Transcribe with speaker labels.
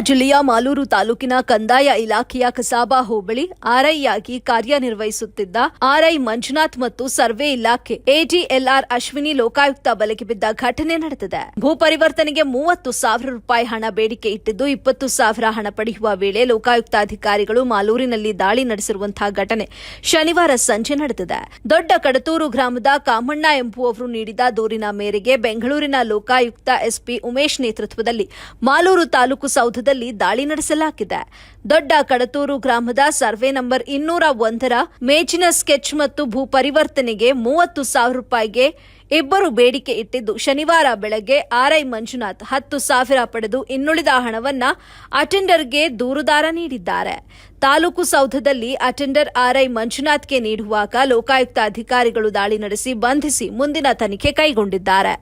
Speaker 1: ಜಿಲ್ಲೆಯ ಮಾಲೂರು ತಾಲೂಕಿನ ಕಂದಾಯ ಇಲಾಖೆಯ ಕಸಾಬಾ ಹೋಬಳಿ ಆರ್ಐಯಾಗಿ ಕಾರ್ಯನಿರ್ವಹಿಸುತ್ತಿದ್ದ ಆರ್ಐ ಮಂಜುನಾಥ್ ಮತ್ತು ಸರ್ವೆ ಇಲಾಖೆ ಎಡಿಎಲ್ಆರ್ ಅಶ್ವಿನಿ ಲೋಕಾಯುಕ್ತ ಬಲೆಗೆ ಬಿದ್ದ ಘಟನೆ ನಡೆದಿದೆ. ಭೂ ಪರಿವರ್ತನೆಗೆ ಮೂವತ್ತು ಸಾವಿರ ರೂಪಾಯಿ ಹಣ ಬೇಡಿಕೆ ಇಟ್ಟಿದ್ದು ಇಪ್ಪತ್ತು ಸಾವಿರ ಹಣ ಪಡೆಯುವ ವೇಳೆ ಲೋಕಾಯುಕ್ತ ಅಧಿಕಾರಿಗಳು ಮಾಲೂರಿನಲ್ಲಿ ದಾಳಿ ನಡೆಸಿರುವಂತಹ ಘಟನೆ ಶನಿವಾರ ಸಂಜೆ ನಡೆದಿದೆ. ದೊಡ್ಡ ಕಡತೂರು ಗ್ರಾಮದ ಕಾಮಣ್ಣ ಎಂಬುವವರು ನೀಡಿದ ದೂರಿನ ಮೇರೆಗೆ ಬೆಂಗಳೂರಿನ ಲೋಕಾಯುಕ್ತ ಎಸ್ಪಿ ಉಮೇಶ್ ನೇತೃತ್ವದಲ್ಲಿ ಮಾಲೂರು ತಾಲೂಕು ಸೌಧದಲ್ಲಿ ದಾಳಿ ನಡೆಸಲಾಗಿದೆ. ದೊಡ್ಡ ಕಡತೂರು ಗ್ರಾಮದ ಸರ್ವೆ ನಂಬರ್ ಇನ್ನೂರ ಒಂದರ ಮೇಜಿನ ಸ್ಕೆಚ್ ಮತ್ತು ಭೂ ಪರಿವರ್ತನೆಗೆ ಮೂವತ್ತು ಸಾವಿರ ರೂಪಾಯಿಗೆ ಇಬ್ಬರು ಬೇಡಿಕೆ ಇಟ್ಟಿದ್ದು, ಶನಿವಾರ ಬೆಳಗ್ಗೆ ಆರ್ಐ ಮಂಜುನಾಥ್ ಹತ್ತು ಸಾವಿರ ಪಡೆದು ಇನ್ನುಳಿದ ಹಣವನ್ನ ಅಟೆಂಡರ್ಗೆ ದೂರುದಾರ ನೀಡಿದ್ದಾರೆ. ತಾಲೂಕು ಸೌಧದಲ್ಲಿ ಅಟೆಂಡರ್ ಆರ್ಐ ಮಂಜುನಾಥ್ಗೆ ನೀಡುವಾಗ ಲೋಕಾಯುಕ್ತ ಅಧಿಕಾರಿಗಳು ದಾಳಿ ನಡೆಸಿ ಬಂಧಿಸಿ ಮುಂದಿನ ತನಿಖೆ ಕೈಗೊಂಡಿದ್ದಾರೆ.